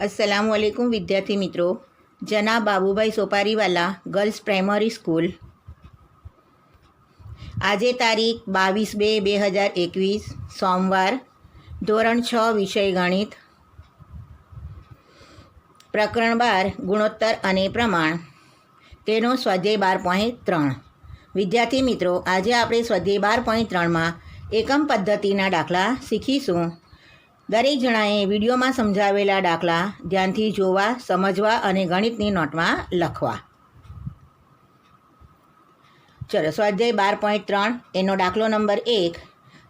અસલામ વાલેકુમ વિદ્યાર્થી મિત્રો. જના Babubhai Sopariwala girls primary school. આજે તારીખ બાવીસ બે બે હજાર એકવીસ, સોમવાર, ધોરણ છ વિષય ગણિત. પ્રકરણ બાર, ગુણોત્તર અને પ્રમાણ. તેનો સ્વાધ્યાય બાર પોઈન્ટ ત્રણ. વિદ્યાર્થી મિત્રો, આજે આપણે સ્વાધ્યાય બાર પોઈન્ટ ત્રણમાં એકમ પદ્ધતિના દાખલા શીખીશું. દરેક જણાએ વિડીયોમાં સમજાવેલા દાખલા ધ્યાનથી જોવા, સમજવા અને ગણિતની નોટમાં લખવા. ચલો, સ્વાધ્યાય બાર પોઈન્ટ ત્રણ, એનો દાખલો નંબર એક.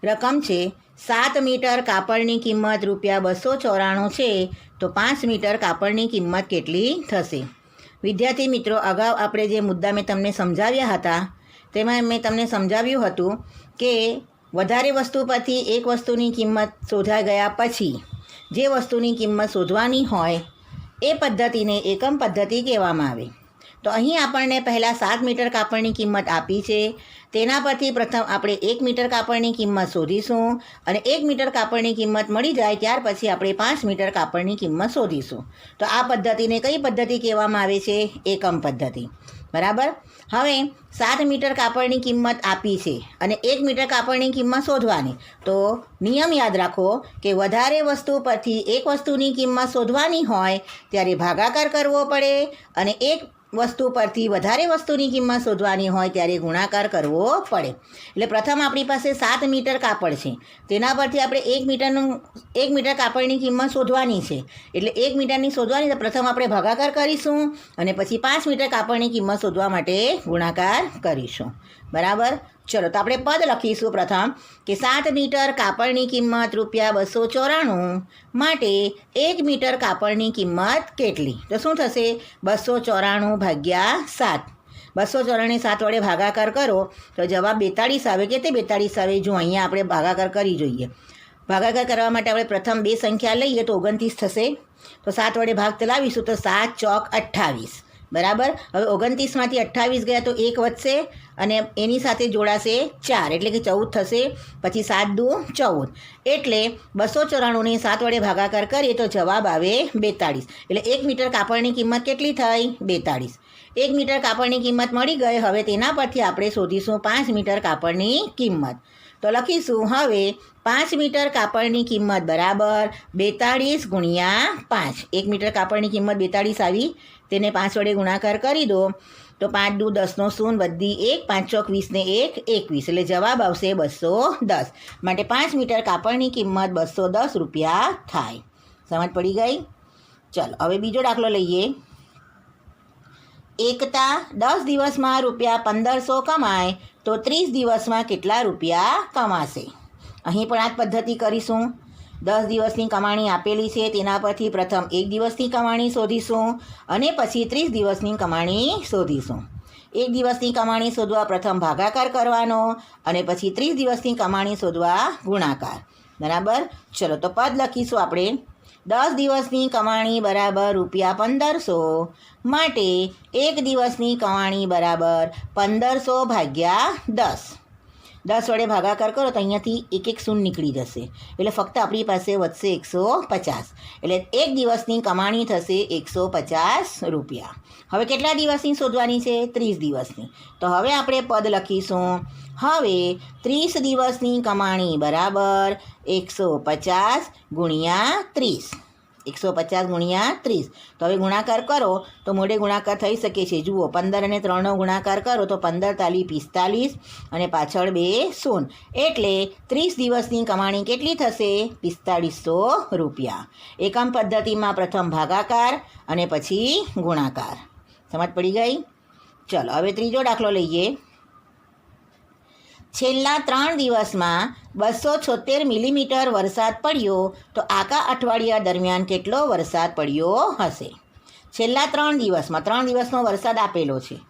રકમ છે સાત મીટર કાપડની કિંમત રૂપિયા બસો ચોરાણું છે, તો પાંચ મીટર કાપડની કિંમત કેટલી થશે? વિદ્યાર્થી મિત્રો, અગાઉ આપણે જે મુદ્દા મેં તમને સમજાવ્યા હતા, તેમાં મેં તમને સમજાવ્યું હતું કે વધારે વસ્તુ પરથી એક વસ્તુની કિંમત શોધાઈ ગયા પછી, જે વસ્તુની કિંમત શોધવાની હોય, એ પદ્ધતિને એકમ પદ્ધતિ કહેવામાં આવે. તો અહીં આપણને પહેલાં સાત મીટર કાપડની કિંમત આપી છે. તેના પરથી પ્રથમ આપણે એક મીટર કાપડની કિંમત શોધીશું અને એક મીટર કાપડની કિંમત મળી જાય ત્યાર પછી આપણે પાંચ મીટર કાપડની કિંમત શોધીશું. તો આ પદ્ધતિને કઈ પદ્ધતિ કહેવામાં આવે છે? એકમ પદ્ધતિ. બરાબર? હવે સાત મીટર કાપડની કિંમત આપી છે અને એક મીટર કાપડની કિંમત શોધવાની. તો નિયમ યાદ રાખો કે વધારે વસ્તુ પરથી એક વસ્તુની કિંમત શોધવાની હોય ત્યારે ભાગાકાર કરવો પડે અને એક વસ્તુ પરથી વધારે વસ્તુની કિંમત શોધવાની હોય ત્યારે ગુણાકાર કરવો પડે. એટલે પ્રથમ આપણી પાસે સાત મીટર કાપડ છે. તેના પરથી આપણે એક મીટરનું, એક મીટર કાપડની કિંમત શોધવાની છે. એટલે એક મીટરની શોધવાની, તો પ્રથમ આપણે ભાગાકાર કરીશું અને પછી પાંચ મીટર કાપડની કિંમત શોધવા માટે ગુણાકાર કરીશું. બરાબર? ચલો, તો આપણે પદ લખીશું પ્રથમ કે સાત મીટર કાપડની કિંમત રૂપિયા બસો ચોરાણું માટે એક મીટર કાપડની કિંમત કેટલી? તો શું થશે? બસો ચોરાણું ભાગ્યા સાત. બસો ચોરાણી સાત વડે ભાગાકાર કરો, તો જવાબ બેતાળીસ આવે કે તે બેતાળીસ આવે? જો અહીંયા આપણે ભાગાકાર કરી જોઈએ. ભાગાકાર કરવા માટે આપણે પ્રથમ બે સંખ્યા લઈએ તો ઓગણત્રીસ થશે. તો સાત વડે ભાગ ચલાવીશું તો સાત ચોક અઠ્ઠાવીસ. બરાબર? હવે ઓગણત્રીસમાંથી અઠ્ઠાવીસ ગયા તો એક વધશે અને એની સાથે જોડાશે ચાર, એટલે કે ચૌદ થશે, પછી સાત દુ ચૌદ. એટલે બસો ચોરાણુંને સાત વડે ભાગાકાર કરીએ તો જવાબ આવે બેતાળીસ. એટલે એક મીટર કાપડની કિંમત કેટલી થઈ? બેતાળીસ. એક મીટર કાપડની કિંમત મળી ગઈ, હવે તેના પરથી આપણે શોધીશું પાંચ મીટર કાપડની કિંમત. તો લખીશું, હવે પાંચ મીટર કાપડની કિંમત બરાબર બેતાળીસ ગુણ્યા પાંચ. એક મીટર કાપડની કિંમત બેતાળીસ આવી તેને પાંચ વડે ગુણાકાર કરી દો, તો પાંચ દુ દસનો શૂન બધી એક, પાંચ ચોક વીસને એક, એકવીસ. એટલે જવાબ આવશે બસો દસ. માટે પાંચ મીટર કાપડની કિંમત બસો દસ રૂપિયા થાય. સમજ પડી ગઈ? ચલો, હવે બીજો દાખલો લઈએ. એકતા દસ દિવસમાં રૂપિયા પંદરસો કમાય, તો ત્રીસ દિવસમાં કેટલા રૂપિયા કમાશે? અહીં પણ આ પદ્ધતિ કરીશું. દસ દિવસની કમાણી આપેલી છે, તેના પરથી પ્રથમ એક દિવસની કમાણી શોધીશું અને પછી ત્રીસ દિવસની કમાણી શોધીશું. એક દિવસની કમાણી શોધવા પ્રથમ ભાગાકાર કરવાનો અને પછી ત્રીસ દિવસની કમાણી શોધવા ગુણાકાર. બરાબર? ચલો તો પદ લખીશું આપણે. દસ દિવસની કમાણી બરાબર રૂપિયા પંદરસો માટે એક દિવસની કમાણી બરાબર પંદરસો ભાગ્યા દસ. દસ વડે ભાગાકાર કરો તો અહીંયાથી એક એક શૂન્ય નીકળી જશે. એટલે ફક્ત આપણી પાસે વધશે એકસો પચાસ. એટલે એક દિવસની કમાણી થશે એકસો પચાસ રૂપિયા. હવે કેટલા દિવસની શોધવાની છે? ત્રીસ દિવસની. તો હવે આપણે પદ લખીશું. હવે ત્રીસ દિવસની કમાણી બરાબર એકસો પચાસ ગુણ્યા ત્રીસ. એકસો પચાસ ગુણ્યા ત્રીસ. તો હવે ગુણાકાર કરો, તો મોડે ગુણાકાર થઈ શકે છે. જુઓ, પંદર અને ત્રણનો ગુણાકાર કરો, તો પંદર તાલી પિસ્તાલીસ અને પાછળ બે શૂન. એટલે ત્રીસ દિવસની કમાણી કેટલી થશે? પિસ્તાળીસો રૂપિયા. એકમ પદ્ધતિમાં પ્રથમ ભાગાકાર અને પછી ગુણાકાર. સમજ પડી ગઈ? ચલો, હવે ત્રીજો દાખલો લઈએ. છેલ્લા ત્રણ દિવસમાં બસો છોતેર મિલીમીટર વરસાદ પડ્યો તો આખા અઠવાડિયા દરમિયાન કેટલો વરસાદ પડ્યો હશે? છેલ્લા ત્રણ દિવસમાં, ત્રણ દિવસનો વરસાદ આપેલો છે.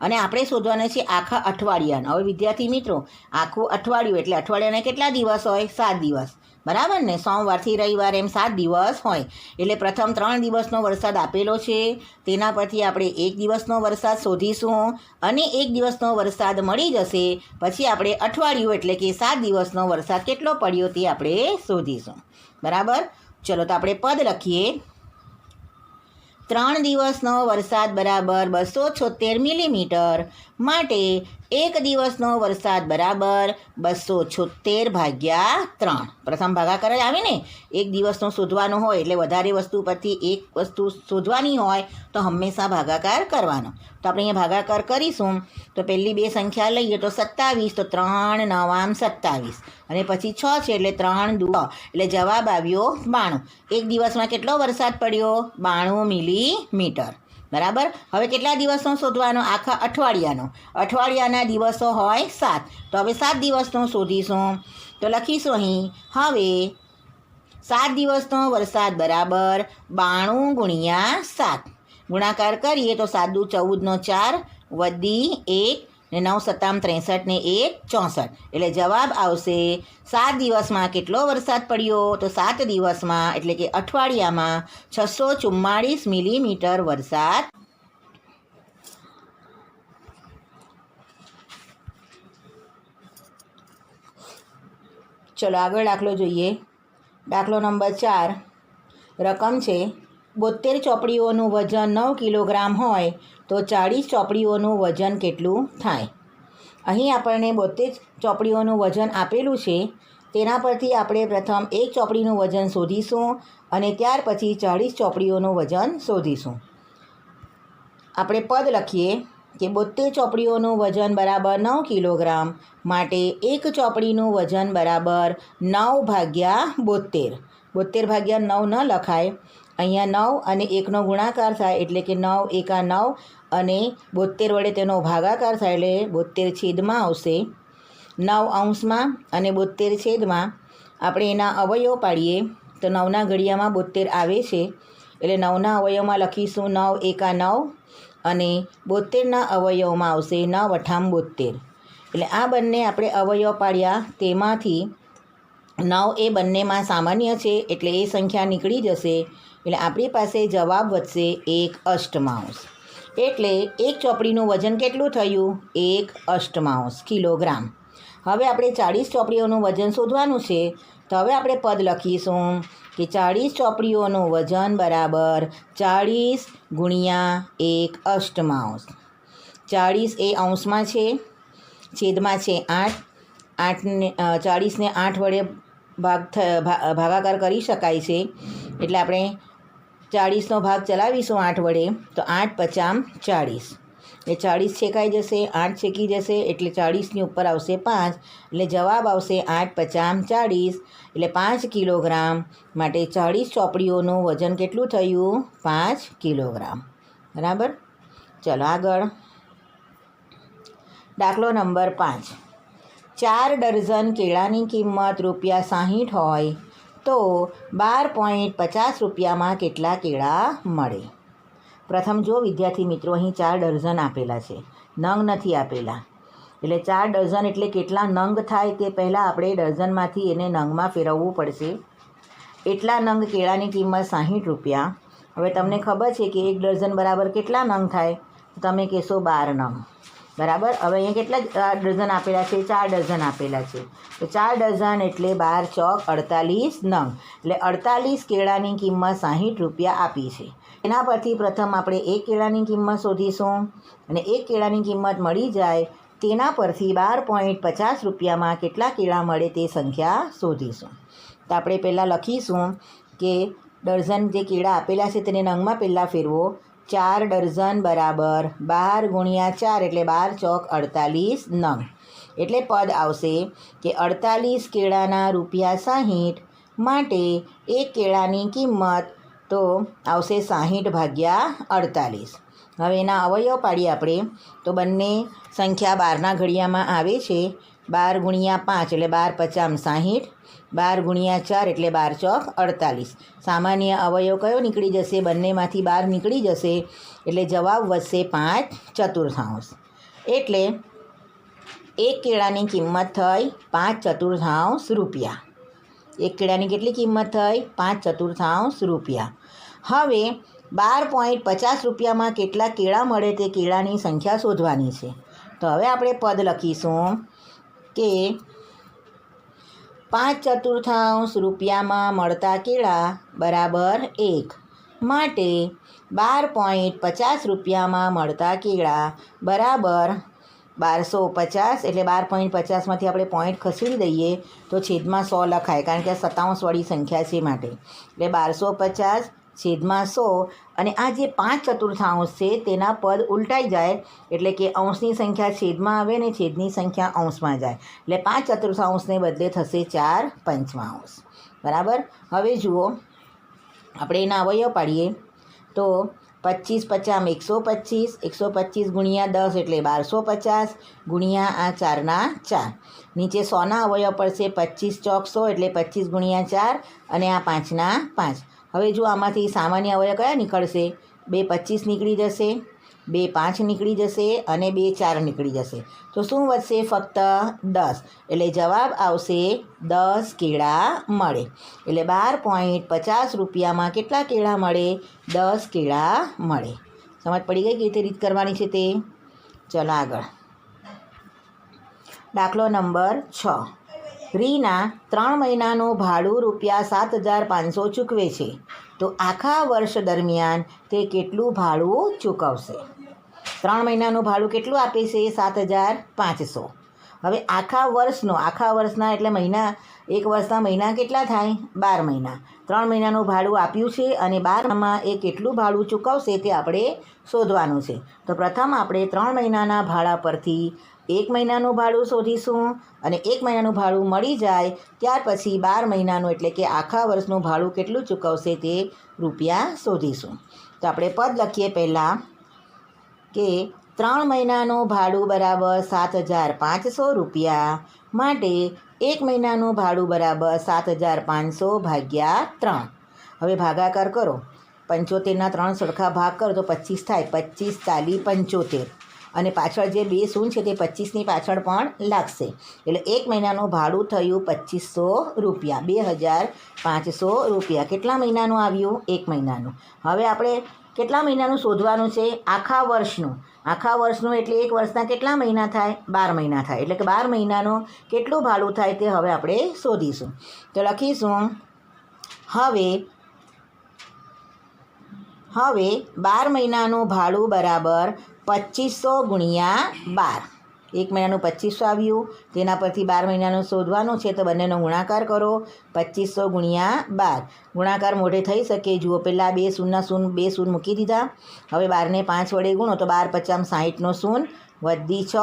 અને આપણે શોધવાના છે આખા અઠવાડિયાનો. હવે વિદ્યાર્થી મિત્રો, આખું અઠવાડિયું એટલે અઠવાડિયાના કેટલા દિવસ હોય? સાત દિવસ. બરાબર ને? સોમવારથી રવિવાર એમ સાત દિવસ હોય. એટલે પ્રથમ ત્રણ દિવસનો વરસાદ આપેલો છે. તેના પરથી આપણે એક દિવસનો વરસાદ શોધીશું અને એક દિવસનો વરસાદ મળી જશે. પછી આપણે અઠવાડિયું એટલે કે સાત દિવસનો વરસાદ કેટલો પડ્યો તે આપણે શોધીશું. બરાબર? ચલો તો આપણે પદ લખીએ. ત્રણ દિવસનો વરસાદ બરાબર બસો છોતેર મિલીમીટર. માટે એક દિવસનો વરસાદ બરાબર બસો છોતેર ભાગ્યા ત્રણ. પ્રથમ ભાગાકાર જ આવે ને એક દિવસનો શોધવાનો હોય એટલે વધારે વસ્તુ પરથી એક વસ્તુ શોધવાની હોય તો હંમેશા ભાગાકાર કરવાનો. તો આપણે અહીંયા ભાગાકાર કરીશું. તો પહેલી બે સંખ્યા લઈએ તો સત્તાવીસ, તો ત્રણ, નવામ સત્તાવીસ. અને પછી છ છે એટલે ત્રણ, દુ એટલે જવાબ આવ્યો બાણું. એક દિવસમાં કેટલો વરસાદ પડ્યો? બાણું મિલીમીટર. બરાબર? હવે કેટલા દિવસનો શોધવાનો? આખા અઠવાડિયાનો. અઠવાડિયાના દિવસો હોય સાત. તો હવે સાત દિવસનો શોધીશું. તો લખીશું અહીં. હવે સાત દિવસનો વરસાદ બરાબર બાણું ગુણ્યા સાત. ગુણાકાર કરીએ તો સાત દુ ચૌદનો ચાર વધી એક ને નવ સત્તામ ત્રેસઠ ને એક ચોસઠ. એટલે જવાબ આવશે, સાત દિવસમાં કેટલો વરસાદ પડ્યો? તો સાત દિવસમાં, એટલે કે અઠવાડિયામાં, છસો ચુમ્માળીસ મિલીમીટર વરસાદ ચલો આગળ દાખલો જોઈએ. દાખલો નંબર ચાર. રકમ છે બોતેર ચોપડીઓનું વજન નવ કિલોગ્રામ હોય, તો ચાળીસ ચોપડીઓનું વજન કેટલું થાય? અહીં આપણને બોતેર ચોપડીઓનું વજન આપેલું છે. તેના પરથી આપણે પ્રથમ એક ચોપડીનું વજન શોધીશું અને ત્યાર પછી ચાળીસ ચોપડીઓનું વજન શોધીશું. આપણે પદ લખીએ કે બોતેર ચોપડીઓનું વજન બરાબર નવ કિલોગ્રામ માટે એક ચોપડીનું વજન બરાબર નવ ભાગ્યા બોતેર બોતેર ભાગ્યા નવ ન લખાય. અહીંયા નવ અને એકનો ગુણાકાર થાય એટલે કે નવ એકા નવ અને બોતેર વડે તેનો ભાગાકાર થાય એટલે બોતેર છેદમાં આવશે. નવ અંશમાં અને બોતેર છેદમાં આપણે એના અવયવ પાડીએ. તો નવના ઘડિયામાં બોતેર આવે છે. એટલે નવના અવયવમાં લખીશું નવ એકા નવ અને બોતેરના અવયવમાં આવશે નવ અઠામ બોતેર એટલે આ બંને આપણે અવયવ પાડ્યા તેમાંથી નવ એ બંનેમાં સામાન્ય છે એટલે એ સંખ્યા નીકળી જશે. એટલે આપણી પાસે જવાબ વધશે એક અષ્ટમાંશ. એટલે એક ચોપડીનું વજન કેટલું થયું? એક અષ્ટમાંશ કિલોગ્રામ. હવે આપણે ચાળીસ ચોપડીઓનું વજન શોધવાનું છે. તો હવે આપણે પદ લખીશું કે ચાળીસ ચોપડીઓનું વજન બરાબર ચાળીસ ગુણ્યા એક અષ્ટમાંશ. ચાળીસ એ અંશમાં છે, છેદમાં છે આઠ. આઠને ચાળીસને આઠ વડે ભાગ થ ભાગાકાર કરી શકાય છે. એટલે આપણે ચાળીસનો ભાગ ચલાવીશું આઠ વડે, તો આઠ પચામ ચાળીસ. એટલે ચાળીસ છેકાઈ જશે, આઠ છેકી જશે, એટલે ચાળીસની ઉપર આવશે પાંચ, એટલે જવાબ આવશે આઠ પચામ ચાળીસ, એટલે પાંચ કિલોગ્રામ. માટે ચાળીસ ચોપડીઓનું વજન કેટલું થયું? પાંચ કિલોગ્રામ. બરાબર? ચલો આગળ. દાખલો નંબર પાંચ. ચાર ડઝન કેળાની કિંમત રૂપિયા સાહીઠ હોય. તો બાર પોઈન્ટ પચાસ રૂપિયામાં કેટલા કેળા મળે? પ્રથમ જો, વિદ્યાર્થી મિત્રો, અહીં ચાર ડઝન આપેલા છે. નંગ નથી આપેલા. એટલે ચાર ડઝન એટલે કેટલા નંગ થાય તે પહેલાં આપણે ડઝનમાંથી એને નંગમાં ફેરવવું પડશે. એટલા નંગ કેળાની કિંમત સાહીઠ રૂપિયા. હવે તમને ખબર છે કે એક ડઝન બરાબર કેટલા નંગ થાય? તમે કહેશો બાર નંગ. બરાબર? હવે અહીંયા કેટલા ડઝન આપેલા છે? ચાર ડઝન આપેલા છે. તો ચાર ડઝન એટલે બાર ચોક અડતાલીસ નંગ. એટલે અડતાલીસ કેળાની કિંમત સાહીઠ રૂપિયા આપી છે. એના પરથી પ્રથમ આપણે એક કેળાની કિંમત શોધીશું. અને એક કેળાની કિંમત મળી જાય તેના પરથી બાર પોઈન્ટ પચાસ રૂપિયામાં કેટલા કેળા મળે તે સંખ્યા શોધીશું. તો આપણે પહેલાં લખીશું કે ડઝન જે કેળા આપેલા છે તેને નંગમાં પહેલાં ફેરવો. ચાર ડઝન બરાબર. બાર ગુણ્યા ચાર એટલે બાર ચોક અડતાલીસ નંગ. એટલે પદ આવશે કે અડતાલીસ કેળાના રૂપિયા સાહીઠ માટે એક કેળાની કિંમત તો આવશે સાહીઠ ભાગ્યા અડતાલીસ. હવે એના અવયવ પાડીએ આપણે. તો બંને સંખ્યા બારના ઘડિયામાં આવે છે. બાર ગુણ્યા પાંચ એટલે બાર પચામ સાહીઠ. બાર ગુણ્યા ચાર એટલે બાર ચોક અડતાલીસ. સામાન્ય અવયવ કયો નીકળી જશે? બંનેમાંથી બાર નીકળી જશે એટલે જવાબ વધશે પાંચ ચતુર્થાંશ. એટલે એક કેળાની કિંમત થઈ પાંચ ચતુર્થાંશ રૂપિયા. એક કેળાની કેટલી કિંમત થઈ? પાંચ ચતુર્થાંશ રૂપિયા. હવે બાર પોઈન્ટ પચાસ રૂપિયામાં કેટલા કેળા મળે તે કેળાની સંખ્યા શોધવાની છે. તો હવે આપણે પદ લખીશું. કે પાંચ ચતુર્થાંશ રૂપિયામાં મળતા કેળા બરાબર એક. માટે બાર પોઈન્ટ પચાસ રૂપિયામાં મળતા કેળા બરાબર બારસો પચાસ. એટલે બાર પોઈન્ટ પચાસમાંથી આપણે પોઈન્ટ ખસેડી દઈએ તો છેદમાં સો લખાય. કારણ કે આ સત્તાવનસવાળી સંખ્યા છે માટે. એટલે બારસો પચાસ છેદમાં સો અને આ જે પાંચ ચતુર્થાંશ છે, તેના પદ ઉલટાઈ જાય એટલે કે અંશની સંખ્યા છેદમાં આવે ને છેદની સંખ્યા અંશમાં જાય. એટલે પાંચ ચતુર્થાંશને બદલે થશે ચાર પંચમાંશ. બરાબર? હવે જુઓ, આપણે એના અવયવ પાડીએ. તો પચીસ પચામ એકસો પચીસ એકસો પચીસ ગુણ્યા દસ એટલે બારસો પચાસ, ગુણ્યા આ ચારના ચાર. નીચે સોના અવયવ પડશે પચીસ ચોક સો એટલે પચીસ ગુણ્યા ચાર અને આ પાંચના પાંચ. હવે જો આમાંથી સામાન્ય અવયવ કયા નીકળશે? બે પચીસ નીકળી જશે, બે પાંચ નીકળી જશે અને બે ચાર નીકળી જશે. તો શું વધશે? ફક્ત દસ. એટલે જવાબ આવશે દસ કેળા મળે. એટલે બાર પોઈન્ટ પચાસ રૂપિયામાં કેટલા કેળા મળે? દસ કેળા મળે. સમજ પડી ગઈ કે રીતે રીત કરવાની છે તે? ચલો આગળ. દાખલો નંબર છ. રીના ત્રણ મહિનાનું ભાડું રૂપિયા સાત હજાર પાંચસો ચૂકવે છે. તો આખા વર્ષ દરમિયાન તે કેટલું ભાડું ચૂકવશે? ત્રણ મહિનાનું ભાડું કેટલું આપે છે? સાત હજાર પાંચસો. હવે આખા વર્ષનો, આખા વર્ષના એટલે મહિના, એક વર્ષના મહિના કેટલા થાય? બાર મહિના. ત્રણ મહિનાનું ભાડું આપ્યું છે અને બારમાં એ કેટલું ભાડું ચૂકવશે તે આપણે શોધવાનું છે. તો પ્રથમ આપણે ત્રણ મહિનાના ભાડા પરથી એક મહિનાનું ભાડું શોધીશું અને એક મહિનાનું ભાડું મળી જાય, ત્યાર પછી બાર મહિનાનું એટલે કે આખા વર્ષનું ભાડું કેટલું ચૂકવશે તે રૂપિયા શોધીશું. તો આપણે પદ લખીએ પહેલાં કે ત્રણ મહિનાનું ભાડું બરાબર સાત હજાર પાંચસો રૂપિયા માટે એક મહિનાનું ભાડું બરાબર સાત હજાર પાંચસો ભાગ્યા ત્રણ. હવે ભાગાકાર કરો. પંચોતેરના ત્રણ સરખા ભાગ કરો તો પચીસ થાય. પચીસ ચાલી પંચોતેર. અને પાછળ જે બે શૂન્ય છે તે પચીસની પાછળ પણ લાગશે. એટલે એક મહિનાનું ભાડું થયું પચીસો રૂપિયા. બે હજાર પાંચસો રૂપિયા. કેટલા મહિનાનું આવ્યું? એક મહિનાનું. હવે આપણે કેટલા મહિનાનું શોધવાનું છે? આખા વર્ષનું. આખા વર્ષનું એટલે એક વર્ષના કેટલા મહિના થાય? બાર મહિના થાય. એટલે કે બાર મહિનાનું કેટલું ભાડું થાય તે હવે આપણે શોધીશું. તો લખીશું. હવે હવે બાર મહિનાનું ભાડું બરાબર પચીસો ગુણ્યા બાર. એક મહિનાનું પચીસો આવ્યું. તેના પરથી બાર મહિનાનું શોધવાનું છે તો બંનેનો ગુણાકાર કરો. પચીસો ગુણ્યા બાર. ગુણાકાર મોઢે થઈ શકે. જુઓ, પહેલાં બે શૂનના શૂન બે શૂન મૂકી દીધા. હવે બારને પાંચ વડે ગુણો તો બાર પચામ સાહીઠનો શૂન વધી છ.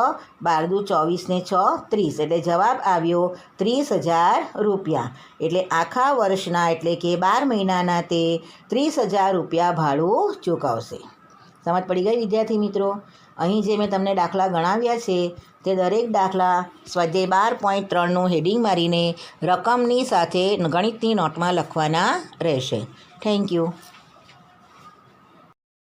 બાર દુ ચોવીસને છ, ત્રીસ. એટલે જવાબ આવ્યો ત્રીસ હજાર રૂપિયા. એટલે આખા વર્ષના, એટલે કે બાર મહિનાના તે ત્રીસ હજાર રૂપિયા ભાડું ચૂકવશે. સમજ પડી ગઈ વિદ્યાર્થી મિત્રો? અહીં જે મેં તમને દાખલા ગણાવ્યા છે, તે દરેક દાખલા સ્વાધ્યાય બાર પોઈન્ટ ત્રણનું હેડિંગ મારીને રકમની સાથે ગણિતની નોટમાં લખવાના રહેશે. Thank you